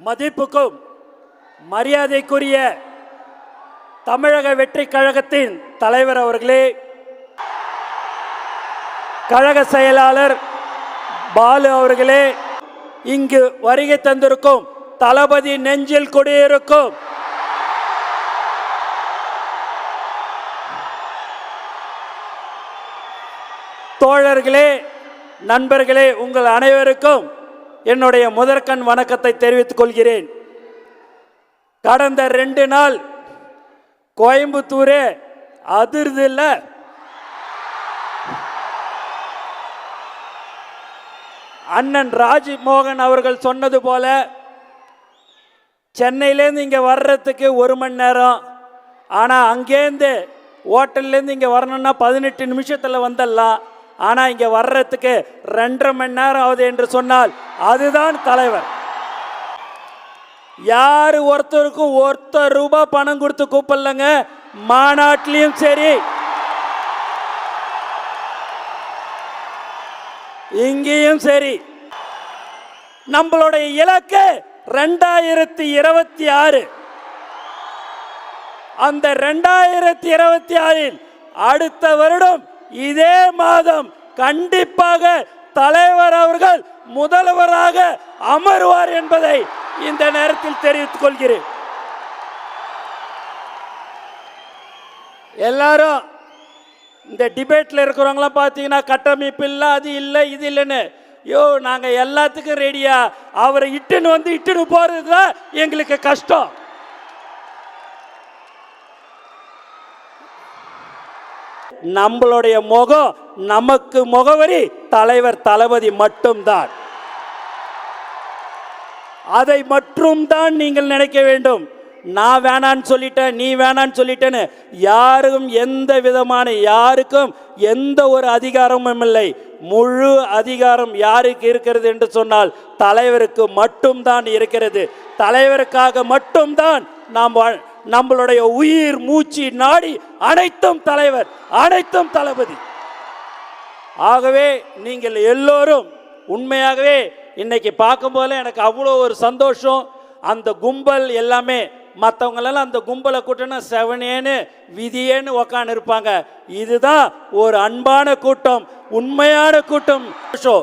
மதிப்புக்கும் மரியாதைக்குரிய தமிழக வெற்றி கழகத்தின் தலைவர் அவர்களே கழக செயலாளர் பாலு அவர்களே இங்கு வருகை தந்திருக்கும் தளபதி நெஞ்சில் குடியிருக்கும் தோழர்களே நண்பர்களே உங்கள் அனைவருக்கும் என்னுடைய முதற்கண் வணக்கத்தை தெரிவித்துக் கொள்கிறேன். கடந்த ரெண்டு நாள் கோயம்புத்தூரே அதிர்து இல்லை அண்ணன் ராஜ்மோகன் அவர்கள் சொன்னது போல சென்னையிலேருந்து இங்கே வர்றதுக்கு ஒரு மணி நேரம். ஆனால் அங்கேருந்து ஹோட்டல்லேருந்து இங்கே வரணும்னா பதினெட்டு நிமிஷத்தில் வந்துடலாம் ஆனால் இங்கே வர்றதுக்கு ரெண்டரை மணி நேரம் ஆகுது என்று சொன்னால் அதுதான் தலைவர். யார் ஒருத்தருக்கும் ஒருத்தர் ரூபாய் பணம் கொடுத்து கூப்பிடலங்க? மாநாட்டிலையும் சரி. இங்கேயும் சரி. நம்மளுடைய இலக்கு ரெண்டாயிரத்தி இருபத்தி ஆறு. அந்த ரெண்டாயிரத்தி இருபத்தி ஆறில் அடுத்த வருடம் இதே மாதம் கண்டிப்பாக தலைவர் அவர்கள் முதல்வராக அமருவார் என்பதை இந்த நேரத்தில் தெரிவித்துக் கொள்கிறேன். எல்லாரும் இந்த டிபேட்டில் இருக்கிறவங்களாம் பார்த்தீங்கன்னா கட்டமைப்பு இல்லை அது இல்லை இது இல்லைன்னு. யோ நாங்கள் எல்லாத்துக்கும் ரெடியா அவரை இட்டுன்னு வந்து இட்டுன்னு போகிறது தான் எங்களுக்கு கஷ்டம். நம்மளுடைய முகம் நமக்கு முகவரி தலைவர் தளபதி மட்டும்தான். அதை மட்டும் தான் நீங்கள் நினைக்க வேண்டும். நான் வேணான்னு சொல்லிட்டேன் நீ வேணான்னு சொல்லிட்டேன்னு யாருக்கும் எந்த விதமான யாருக்கும் எந்த ஒரு அதிகாரமும் இல்லை. முழு அதிகாரம் யாருக்கு இருக்கிறது என்று சொன்னால் தலைவருக்கு மட்டும்தான் இருக்கிறது. தலைவருக்காக மட்டும்தான் நாம் வாழ்- நம்மளுடைய உயிர் மூச்சு நாடி அனைத்தும் தலைவர் அனைத்தும் தளபதி. ஆகவே நீங்கள் எல்லோரும் உண்மையாகவே இன்னைக்கு பார்க்கும்போது எனக்கு அவ்வளோ ஒரு சந்தோஷம். அந்த கும்பல் எல்லாமே மற்றவங்களெல்லாம் அந்த கும்பலை கூட்டினா செவனேன்னு விதியேன்னு உக்காந்து இருப்பாங்க இதுதான் ஒரு அன்பான கூட்டம் உண்மையான கூட்டம். ஷோ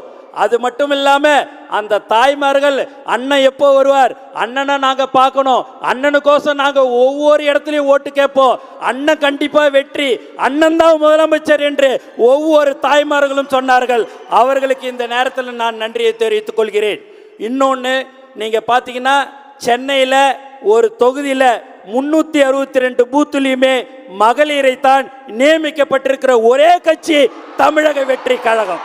அது மட்டும் இல்லாமல் அந்த தாய்மார்கள் அண்ணன் எப்போ வருவார்? அண்ணனை நாங்கள் பார்க்கணும். அண்ணனுக்கோசம் நாங்கள் ஒவ்வொரு இடத்துலையும் ஓட்டு கேட்போம். அண்ணன் கண்டிப்பாக வெற்றி. அண்ணன் தான் முதலமைச்சர் என்று ஒவ்வொரு தாய்மார்களும் சொன்னார்கள். அவர்களுக்கு இந்த நேரத்தில் நான் நன்றியை தெரிவித்துக் கொள்கிறேன். இன்னொன்று நீங்கள் பார்த்தீங்கன்னா சென்னையில் ஒரு தொகுதியில் முன்னூற்றி அறுபத்தி ரெண்டு பூத்துலையுமே மகளிரை தான் நியமிக்கப்பட்டிருக்கிற ஒரே கட்சி தமிழக வெற்றி கழகம்.